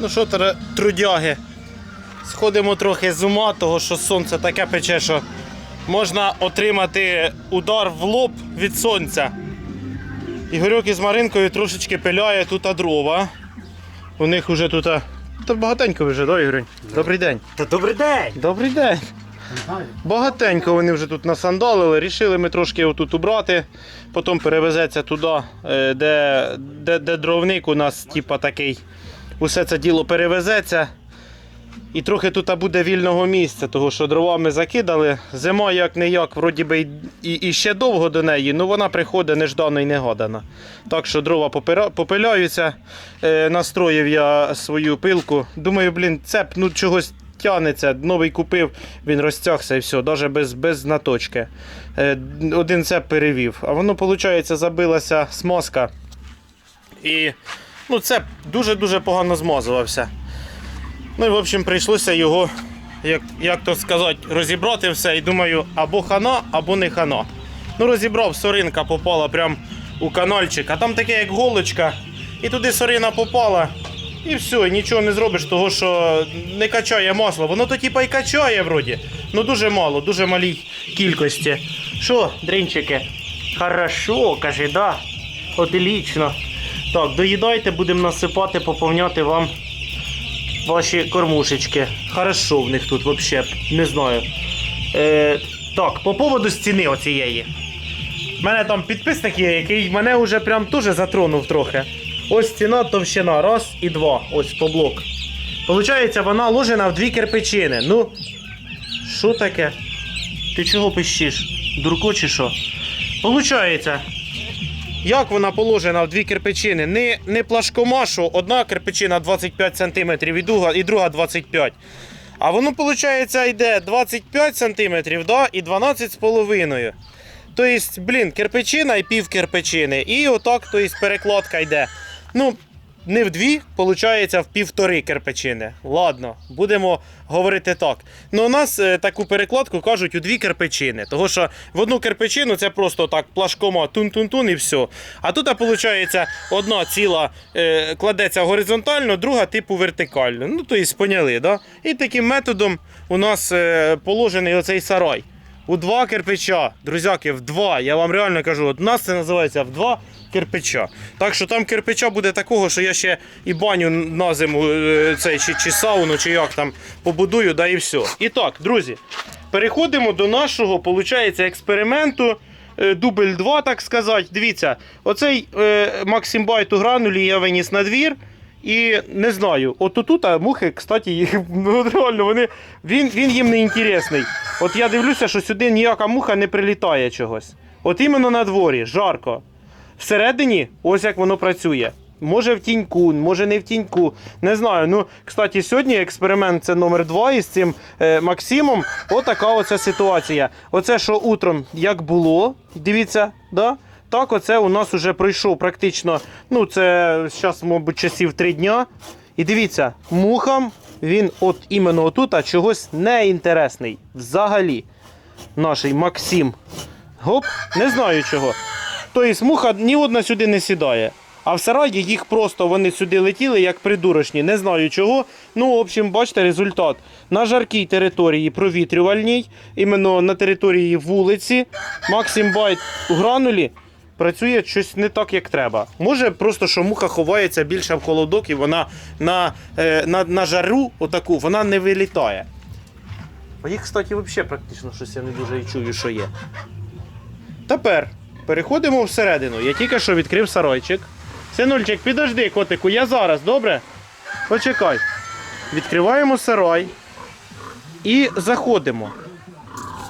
Ну що, трудяги, сходимо трохи з ума, того що сонце таке пече, що можна отримати удар в лоб від сонця. Ігорьок із Маринкою трошечки пиляє тут дрова. У них вже тут. Та багатенько вже, да, Ігорень? Добрий день. Та добрий день! Добрий день. Багатенько вони вже тут насандалили. Рішили ми трошки отут убрати, потім перевезеться туди, е, де, де, де дровник у нас, типа такий. Усе це діло перевезеться. І трохи тут буде вільного місця, тому що дрова ми закидали. Зима як не як, вроді би і, і ще довго до неї, але вона приходить неждано і негадана. Так що дрова попиляються. Е, настроїв я свою пилку. Думаю, блін, цеп ну чогось тягнеться. Новий купив, він розтягся і все, навіть без, без наточки. Е, один цеп перевів. А воно, виходить, забилася смазка. І ну, цеп дуже-дуже погано змазувався. Ну і в общем прийшлося його, як, як то сказати, розібрати все. І думаю, або хана, або не хана. Ну, розібрав, соринка попала прям у канальчик, а там таке як голочка. І туди сорина попала. І все, і нічого не зробиш, того що не качає масло. Воно то типа й качає вроді. Ну дуже мало, дуже малій кількості. Що, дрінчики? Хорошо, каже, да. Отлично. Так, доїдайте, будемо насипати, поповняти вам ваші кормушечки. Хорошо в них тут взагалі, не знаю. Е, так, по поводу стіни оцієї. У мене там підписник є, який мене вже прям теж затронув трохи. Ось стіна товщина, раз і два. Ось по блок. Получається, вона ложена в дві кирпичини. Ну, що таке? Ти чого пищиш? Дурко чи що? Получається, як вона положена в дві кирпичини? Не, не плашкомашу, одна кирпичина 25 см і друга, і друга 25 А воно, виходить, йде 25 см да, і 12,5 Тобто, блін, кирпичина і пів кирпичини. І отак, тобто, перекладка йде. Ну, не в дві, виходить, в півтори кирпичини. Ладно, будемо говорити так. Ну, у нас е, таку перекладку кажуть у дві кирпичини. Того що в одну кирпичину це просто так плашкома тун-тун-тун і все. А тут, виходить, одна ціла е, кладеться горизонтально, друга типу вертикально. Ну, тобто, поняли, да? І таким методом у нас е, положений оцей сарай. У два кирпича, друзяки, в два. Я вам реально кажу, у нас це називається в два кирпича. Так що там кирпича буде такого, що я ще і баню на зиму е, цей, чи, чи сауну, чи як там побудую, да і все. І так, друзі, переходимо до нашого, виходить, експерименту. е, Дубль 2, так сказати. Дивіться, оцей е, Максим Байт у гранулі я виніс на двір. І не знаю, от тут мухи, кстати, їх, ну, реально, вони, він, він їм не інтересний. От я дивлюся, що сюди ніяка муха не прилітає чогось. От іменно на дворі, жарко. Всередині, ось як воно працює. Може в тіньку, може не в тіньку. Не знаю. Ну, кстати, сьогодні експеримент це номер два із цим е, Максимом. Отака оця ситуація. Оце, що утром як було, дивіться, да? так оце у нас уже пройшов практично. Ну, це зараз, мабуть, часів три дня. І дивіться, мухам він от іменно отут чогось не інтересний. Взагалі. Наший Максим. Гоп, не знаю чого. Тобто муха ні одна сюди не сідає. А в сараї їх просто вони сюди летіли як придурочні. Не знаю чого. Ну, в общем, бачите результат. На жаркій території провітрювальній, іменно на території вулиці, Максим Байт у гранулі працює щось не так, як треба. Може, просто що муха ховається більше в холодок і вона на, е, на, на жару отаку вона не вилітає. А їх, кстати, взагалі практично щось я не дуже і чую, що є. Тепер переходимо всередину. Я тільки що відкрив сарайчик. Синульчик, підожди, котику, я зараз, добре? Почекай. Відкриваємо сарай і заходимо.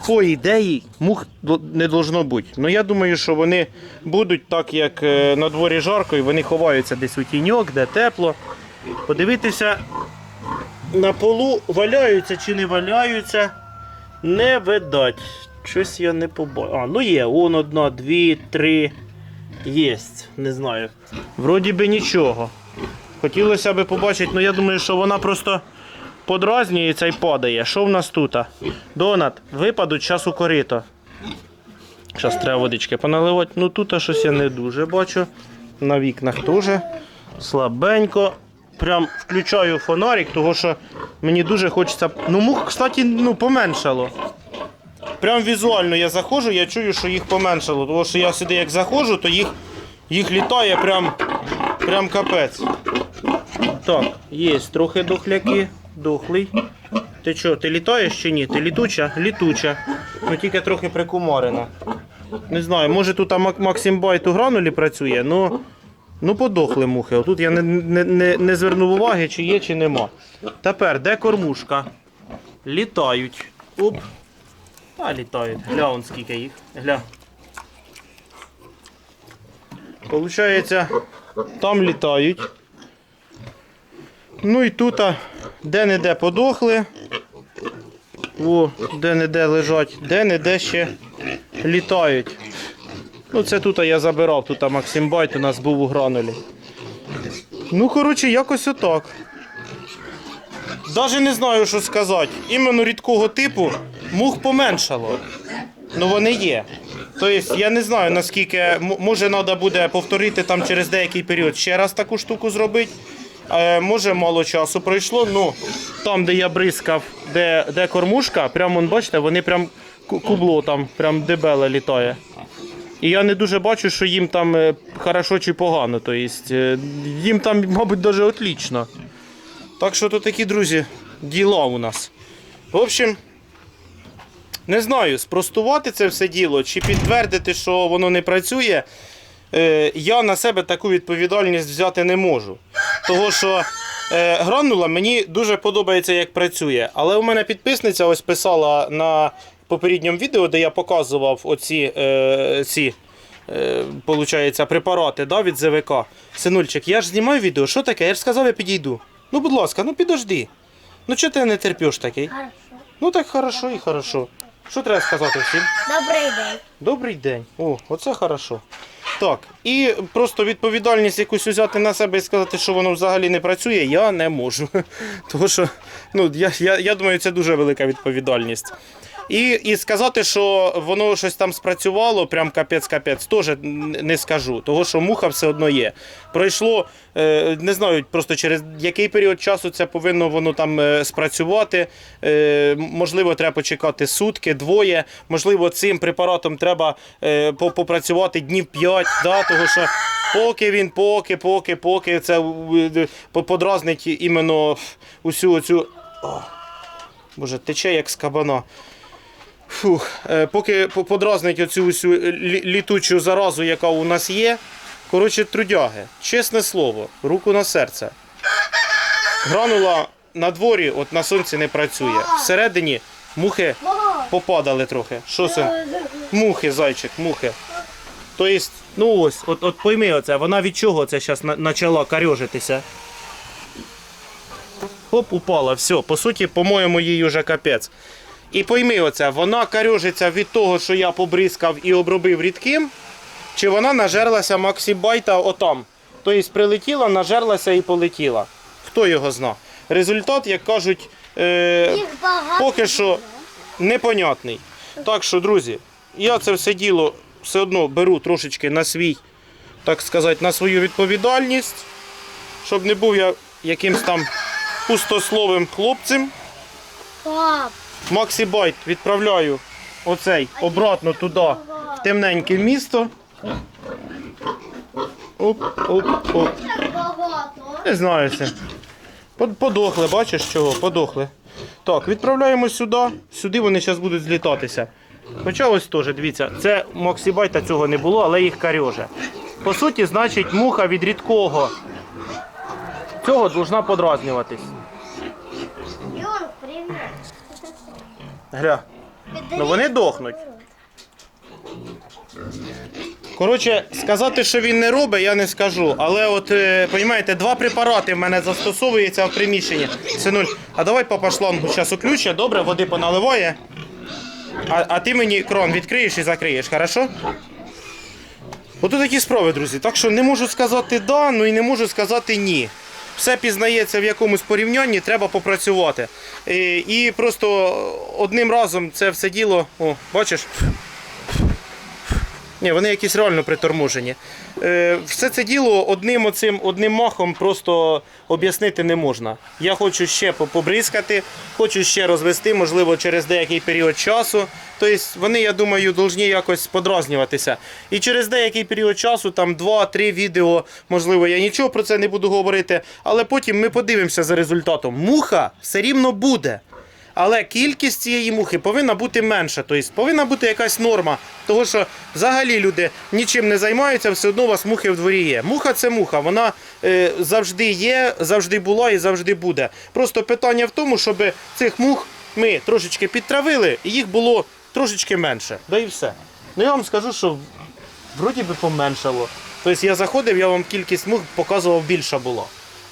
По ідеї, мух не должно бути. Ну я думаю, що вони будуть так, як е, на дворі жарко, і вони ховаються десь у тіньок, де тепло. Подивитися на полу, валяються чи не валяються. Не видать. Щось я не побачив. А, ну є, он одна, дві, три. Єсть, не знаю. Вроді би нічого. Хотілося б побачити, але я думаю, що вона просто подразнюється і падає. Що в нас тут? Донат, випадуть час у корито. Зараз треба водички поналивати. Ну тут щось я не дуже бачу. На вікнах теж. Слабенько. прям включаю фонарик, тому що мені дуже хочеться. Ну, мух, кстати, ну, поменшало. Прям візуально я заходжу, я чую, що їх поменшало. Тому що я сюди як заходжу, то їх, їх літає прям, прям капець. Так, є трохи дохляки, дохлий. Ти що, ти літаєш чи ні? Ти літуча? Літуча. Ну тільки трохи прикумарена. Не знаю, може тут Максим Байт у гранулі працює, ну, ну подохли мухи. Отут я не, не, не, не звернув уваги, чи є, чи нема. Тепер, де кормушка? Літають. Оп. Та літають. Гля, он скільки їх. Гля. Получається, там літають. Ну і тут де-не-де подохли. О, де-не-де лежать, де-не-де ще літають. Ну, це тут я забирав, тут Максим Байт у нас був у гранулі. Ну, коротше, якось отак. Даже не знаю, що сказати. Іменно рідкого типу мух поменшало. Ну вони є. Тобто я не знаю наскільки, може треба буде повторити там через деякий період ще раз таку штуку зробити. Е, може мало часу пройшло. Ну там, де я бризкав, де, де кормушка, прямо бачите, вони прям кубло там, прям дебеле літає. І я не дуже бачу, що їм там е, хорошо чи погано. Тобто, їм там, мабуть, навіть отлично. Так що то такі, друзі, діла у нас. В общем, не знаю, спростувати це все діло чи підтвердити, що воно не працює. Е, я на себе таку відповідальність взяти не можу. Того що е, гранула мені дуже подобається, як працює. Але у мене підписниця ось писала на попередньому відео, де я показував оці е, ці, получається, препарати да, від ЗВК. Синульчик, я ж знімаю відео, що таке? Я ж сказав, я підійду. Ну, будь ласка, ну підожди. Ну чого ти не терпиш такий? Ну так хорошо і хорошо. Що треба сказати всім? Добрий день. Добрий день. О, оце хорошо. Так, і просто відповідальність якусь взяти на себе і сказати, що воно взагалі не працює, я не можу. Тому що, ну, я, я, я думаю, це дуже велика відповідальність. І, і сказати, що воно щось там спрацювало, прям капець-капець, теж не скажу. Того, що муха все одно є. Пройшло, е, не знаю, просто через який період часу це повинно воно там е, спрацювати. Е, можливо, треба почекати сутки, двоє. Можливо, цим препаратом треба попрацювати днів 5, да, того що поки він, поки, поки, поки це подразнить іменно усю оцю. О, Боже, тече як з кабана. Фух, е, поки подразнить оцю усю літучу заразу, яка у нас є. Коротше, трудяги, чесне слово, руку на серце. Гранула на дворі, от на сонці не працює. Всередині мухи попадали трохи. Що це? Мухи, зайчик, мухи. Тобто, ну ось, от, от пойми оце, вона від чого це зараз почала карьожитися? Хоп, упала, все. По суті, по-моєму, їй вже капець. І пойми оце, вона карьожиться від того, що я побризкав і обробив рідким, чи вона нажерлася Максібайта отам. Тобто прилетіла, нажерлася і полетіла. Хто його зна? Результат, як кажуть, е, поки що непонятний. Так що, друзі, я це все діло все одно беру трошечки на свій, так сказати, на свою відповідальність, щоб не був я якимсь там пустословим хлопцем. Пап, Максі Байт відправляю оцей обратно туди, в темненьке місто. Оп, оп, оп. Не знаю це. Подохли, бачиш чого? Подохли. Так, відправляємо сюди. Сюди вони зараз будуть злітатися. Хоча ось теж, дивіться, це Максібайта цього не було, але їх карьоже. По суті, значить, муха від рідкого цього повинна подразнюватись. Гля. Ну вони дохнуть. Коротше, сказати, що він не робить, я не скажу. Але от, е, розумієте, два препарати в мене застосовуються в приміщенні. Синуль, а давай папа шлангу зараз уключить, добре, води поналиває. А, а ти мені кран відкриєш і закриєш, хорошо? Ото такі справи, друзі. Так що не можу сказати да, ну і не можу сказати ні. Все пізнається в якомусь порівнянні, треба попрацювати. І, просто одним разом це все діло, о, бачиш, Ні, вони якісь реально приторможені. Е, все це діло одним оцим одним махом просто об'яснити не можна. Я хочу ще по- побризкати, хочу ще розвести, можливо, через деякий період часу. Тобто вони, я думаю, повинні якось подразнюватися. І через деякий період часу, там 2-3 відео, можливо, я нічого про це не буду говорити, але потім ми подивимося за результатом. Муха все рівно буде. Але кількість цієї мухи повинна бути менша, тобто повинна бути якась норма. Тому що взагалі люди нічим не займаються, все одно у вас мухи в дворі є. Муха це муха, вона е, завжди є, завжди була і завжди буде. Просто питання в тому, щоб цих мух ми трошечки підтравили, і їх було трошечки менше. Да і все. Ну я вам скажу, що вроді би поменшало. Тобто я заходив, я вам кількість мух показував більша була.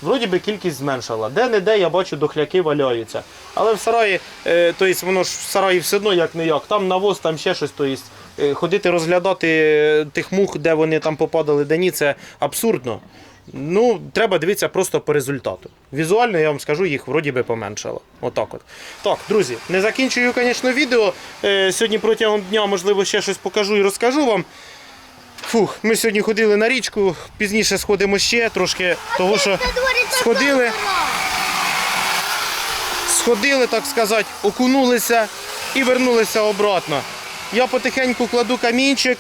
Вроді би кількість зменшила. Де-не-де я бачу, дохляки валяються. Але в сараї, е, тобто воно ж в сараї все одно як не як. Там навоз, там ще щось. Тобто, е, ходити розглядати е, тих мух, де вони там попадали, де ні, це абсурдно. Ну, треба дивитися просто по результату. Візуально я вам скажу, їх вроді би поменшало. Отак от. Так, друзі, не закінчую, звісно, відео. Е, сьогодні протягом дня, можливо, ще щось покажу і розкажу вам. Фух, ми сьогодні ходили на річку, пізніше сходимо ще трошки, того що сходили, сходили, так сказати, окунулися і вернулися обратно. Я потихеньку кладу камінчик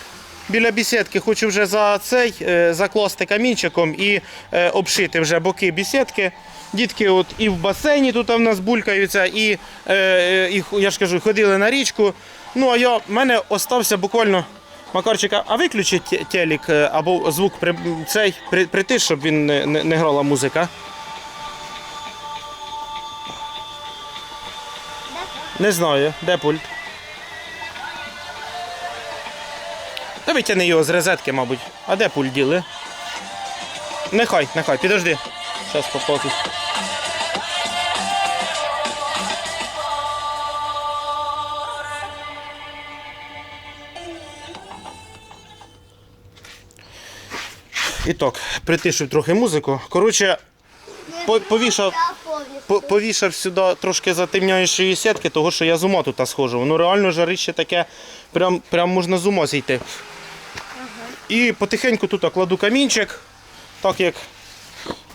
біля бісідки, хочу вже за цей е, закласти камінчиком і е, обшити вже боки бісідки. Дітки от і в басейні тут в нас булькаються, і, е, і я ж кажу, ходили на річку. Ну а я, в мене остався буквально Макарчика, а виключи те- телек е, або звук при, цей при, притиш, щоб він не, не, не грала музика. Не знаю, де пульт. Та витягни його з розетки, мабуть. А де пульт діли? Нехай, нехай, підожди. Зараз попозу. І так, притишив трохи музику. Коротше, по- повішав, по- повішав сюди трошки затемняючої сітки, того що я з ума тут схожу. Воно реально жарище таке, прям, прям можна з ума зійти. І потихеньку тут кладу камінчик, так як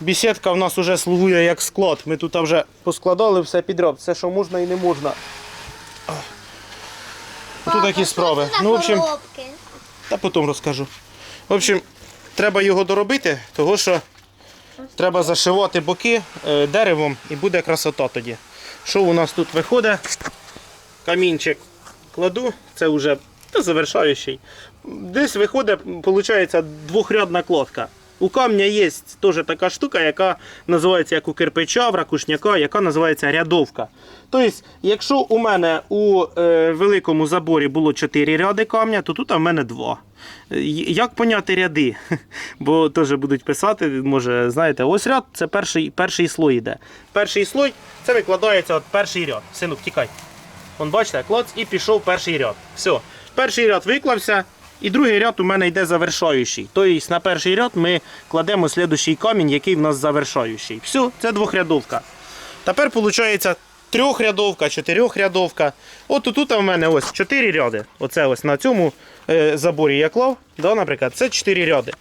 бесідка в нас вже слугує як склад. Ми тут вже поскладали все підряд, все, що можна і не можна. Тут такі справи. Ну, в общем, та потім розкажу. В общем, треба його доробити, тому що треба зашивати боки е, деревом і буде красота тоді. Що у нас тут виходить? Камінчик кладу, це вже завершаючий. Десь виходить, виходить, двохрядна кладка. У камня є теж така штука, яка називається як у кирпича, в ракушняка, яка називається рядовка. Тобто, якщо у мене у е, великому заборі було 4 ряди камня, то тут в мене 2. Як поняти ряди? Бо теж будуть писати, може, знаєте, ось ряд це перший, перший слой йде. Перший слой це викладається от перший ряд. Синок, тікай. Вон бачите, клац і пішов перший ряд. Все. Перший ряд виклався, і другий ряд у мене йде завершаючий. Тобто на перший ряд ми кладемо слідущий камінь, який в нас завершаючий. Все, це двохрядовка. Тепер виходить трьохрядовка, чотирьохрядовка. От тут у мене ось чотири ряди. Оце ось на цьому е, заборі я клав. Да, наприклад, це чотири ряди.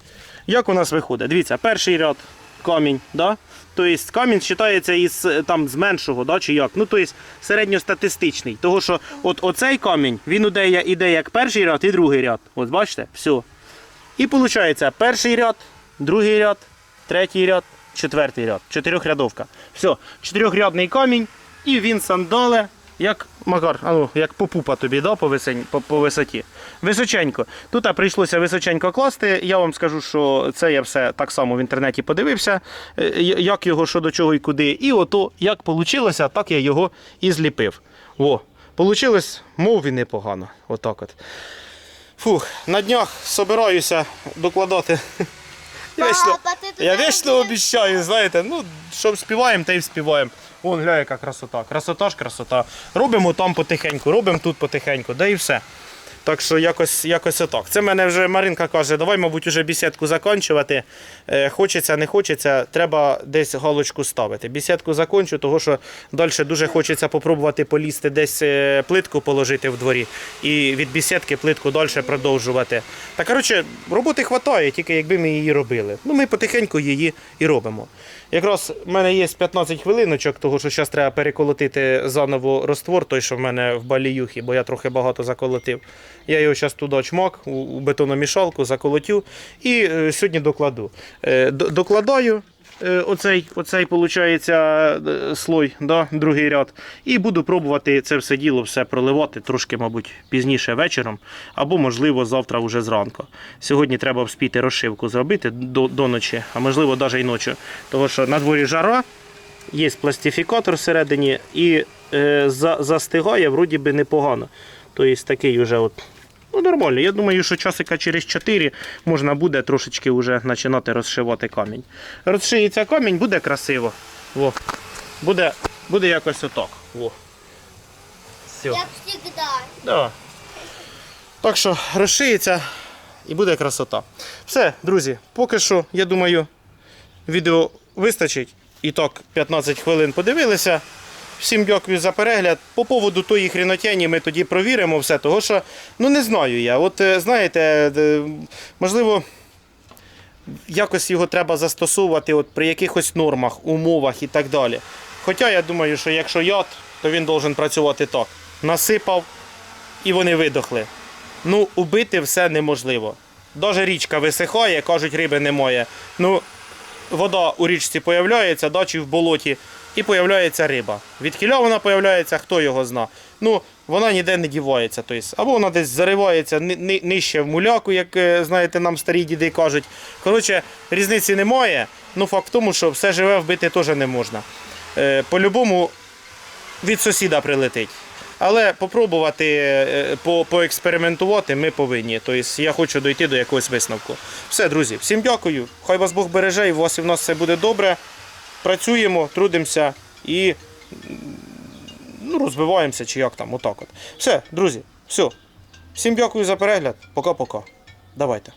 Як у нас виходить? Дивіться, перший ряд камінь. Да? Тобто камінь вважається із е, там з меншого, да, чи як? Ну, тобто середньостатистичний. Того що от оцей камінь, він іде, іде як перший ряд і другий ряд. От бачите, все. І виходить перший ряд, другий ряд, третій ряд, четвертий ряд. Чотирьохрядовка. Все, чотирьохрядний камінь, і він сандале, як Макар, а ну, як попупа тобі, да, по, висень, по, по висоті. Височенько. Тут а, прийшлося височенько класти. Я вам скажу, що це я все так само в інтернеті подивився, е, як його, що до чого і куди. І ото як вийшло, так я його і зліпив. О, Получилось, мов і непогано. Отак от. Фух, на днях собираюся докладати. Папа, я вічно обіцяю, знаєте, ну, що співаємо, та й співаємо. Вон, гля, яка красота. Красота ж красота. Робимо там потихеньку, робимо тут потихеньку, да і все. Так що якось, якось отак. Це мене вже Маринка каже, давай, мабуть, уже бесідку закінчувати. Е, хочеться, не хочеться, треба десь галочку ставити. Бесідку закінчу, тому що далі дуже хочеться попробувати полізти десь е, плитку положити в дворі і від бесідки плитку далі продовжувати. Та коротше, роботи вистачає, тільки якби ми її робили. Ну, ми потихеньку її і робимо. Якраз в мене є 15 хвилиночок, того що зараз треба переколотити заново роствор, той, що в мене в баліюхі, бо я трохи багато заколотив. Я його зараз туди чмок у, у бетономішалку, заколотю і е, сьогодні докладу. Е, докладаю. Е, Оцей, оцей виходить, слой, да, другий ряд. І буду пробувати це все діло все проливати трошки, мабуть, пізніше вечором, або, можливо, завтра вже зранку. Сьогодні треба вспіти розшивку зробити до, до ночі, а можливо, навіть і ночі. Тому що на дворі жара, є пластифікатор всередині і е, за, застигає вроді би непогано. Тобто такий вже от. Ну, нормально. Я думаю, що часика через 4 можна буде трошечки вже починати розшивати камінь. Розшиється камінь, буде красиво. Во. Буде, буде якось отак. Во. Все. Як завжди. Да. Так що розшиється і буде красота. Все, друзі, поки що, я думаю, відео вистачить. І так, 15 хвилин подивилися. Всім дякую за перегляд. По поводу тої хрінотяні ми тоді провіримо все, того що, ну не знаю я. От е, знаєте, е, можливо, якось його треба застосовувати от при якихось нормах, умовах і так далі. Хоча я думаю, що якщо яд, то він должен працювати так. Насипав і вони видохли. Ну, убити все неможливо. Навіть річка висихає, кажуть, риби немає. Ну, вода у річці появляється, да, чи в болоті, і появляється риба. Відкіля вона появляється, хто його зна. Ну, вона ніде не дівається. Тобто, або вона десь заривається ни- ни- нижче в муляку, як е, знаєте, нам старі діди кажуть. Коротше, різниці немає. Ну, факт в тому, що все живе вбити теж не можна. Е, по-любому від сусіда прилетить. Але попробувати е, по, поекспериментувати ми повинні. Тобто я хочу дойти до якогось висновку. Все, друзі, всім дякую. Хай вас Бог береже, і у вас і в нас все буде добре. Працюємо, трудимося і ну, розвиваємося, чи як там, отак от. Все, друзі, все. Всім дякую за перегляд. Пока-пока. Давайте.